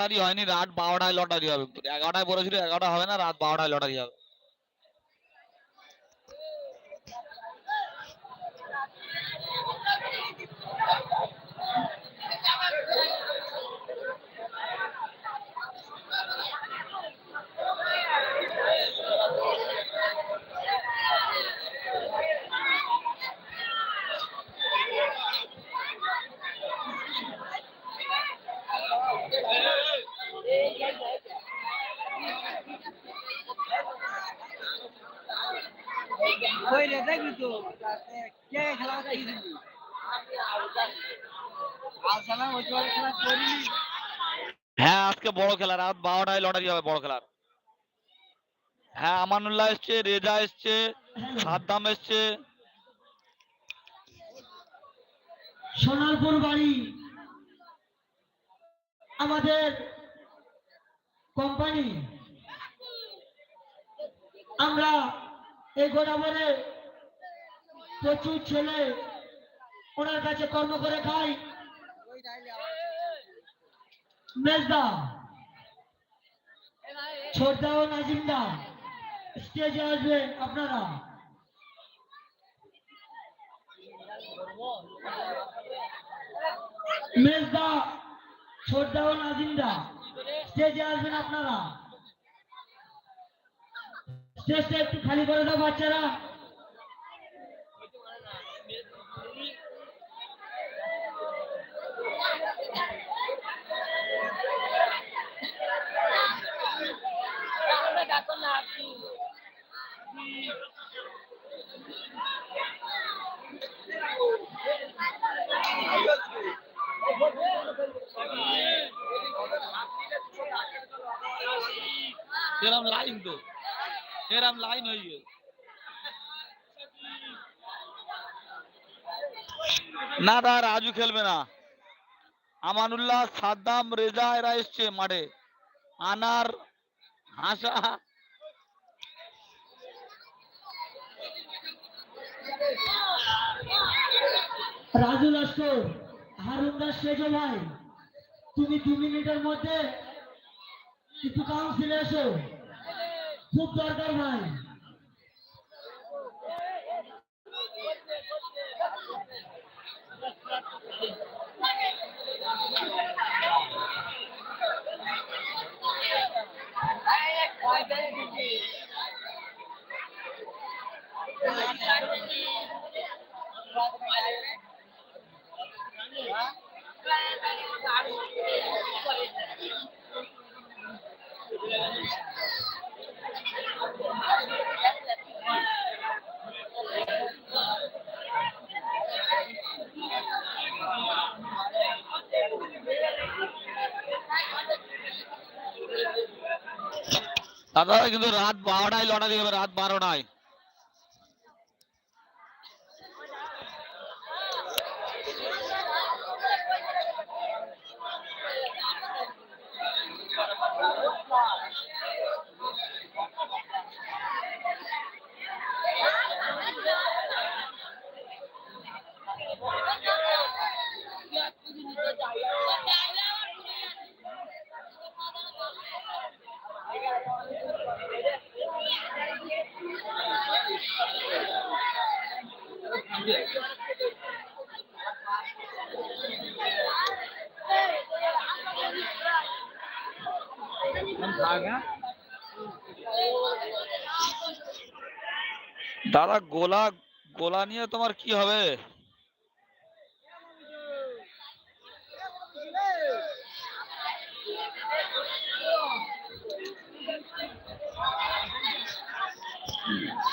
Lottery হয়নি, রাত বারোটায় লটারি হবে। এগারোটায় বলেছিল, এগারোটা হবে না, রাত বারোটায় লটারি হবে। তো কে খেলা হ্যাঁ আজকে বড় খেলা রাত বারোটায় লটারি হবে বড় খেলার। হ্যাঁ আমানুল্লাহ এসছে রেজা এসছে সাদ্দাম এসছে। সোনারপুর বাড়ি আমাদের কোম্পানি আমরা এই গোদামরে প্রচুর ছেলে। ওনার কাছে কর্ম করে খাই। মেজদা ছোটদা ও নাজিমদা। স্টেজে আসবেন আপনারা। মেজদা ছোটদা ও নাজিমদা। স্টেজে আসবেন আপনারা। স্টেজটা একটু খালি করে দাও বাচ্চারা। এরম লাইন তো। এরম লাইন হয়ে গেছে না দা রাজু খেলবে না। আমানুল্লাহ সাদ্দাম রেজা এরা এসছে মাঠে। আনার হাসা। রাজু লস্কর হারুন দাস সেজো ভাই তুমি দু মিনিটের মধ্যে কিছু কাউন্সিলে এসো। খুব দরকার ভাই। দাদা কিন্তু রাত বারোটায় লটারি হবে রাত বারোটায় দাদা গোলা গোলা নিয়ে তোমার কি হবে সুন্দর প্যান্ডেল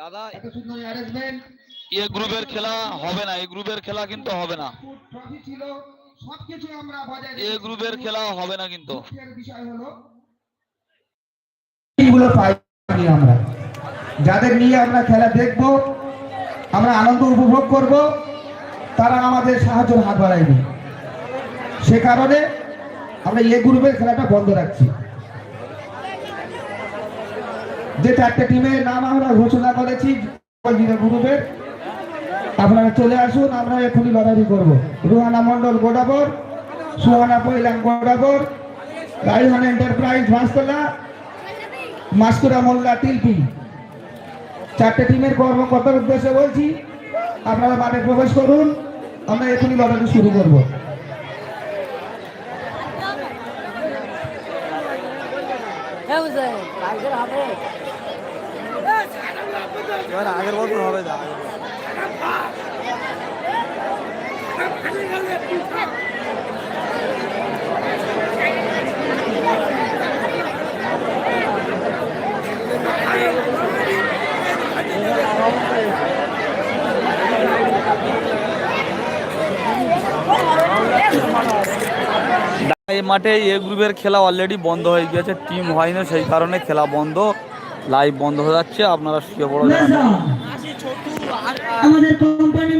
দাদা এ গ্রুপের খেলা হবে না এই গ্রুপের খেলা কিন্তু হবে না। ছিল সবকিছু আমরা বজায় এ গ্রুপের খেলা হবে না কিন্তু। বিষয় হলো পাইনি আমরা। যাদের নিয়ে আমরা খেলা দেখব আমরা আনন্দ উপভোগ করব তারা আমাদের সাহায্যের হাত বাড়ায়নি। সে কারণে আমরা এ গ্রুপের খেলাটা বন্ধ রাখছি। যে চারটে টিমের নাম আমরা ঘোষণা করেছি গ্রুপের আপনারা চলে আসুন, আমরা এখনই লড়াই করব। রুহানা মন্ডল গোডাবর সুহানা পৈলাম গোডাবর রাইহান এন্টারপ্রাইজ ভাস্তলা মাস্কুরা মোল্লা তিলপি। চারটে টিমের কর্মকর্তার উদ্দেশ্যে বলছি, আপনারা মাঠে প্রবেশ করুন, আমরা এখনই লড়াই শুরু করব। এবার আগের বছর হবে এই মাঠে এ গ্রুপের খেলা অলরেডি বন্ধ হয়ে গিয়েছে টিম হয়নি, সেই কারণে খেলা বন্ধ। লাইভ বন্ধ হয়ে যাচ্ছে আপনারা শুয়ে পড়ো আমাদের কোম্পানি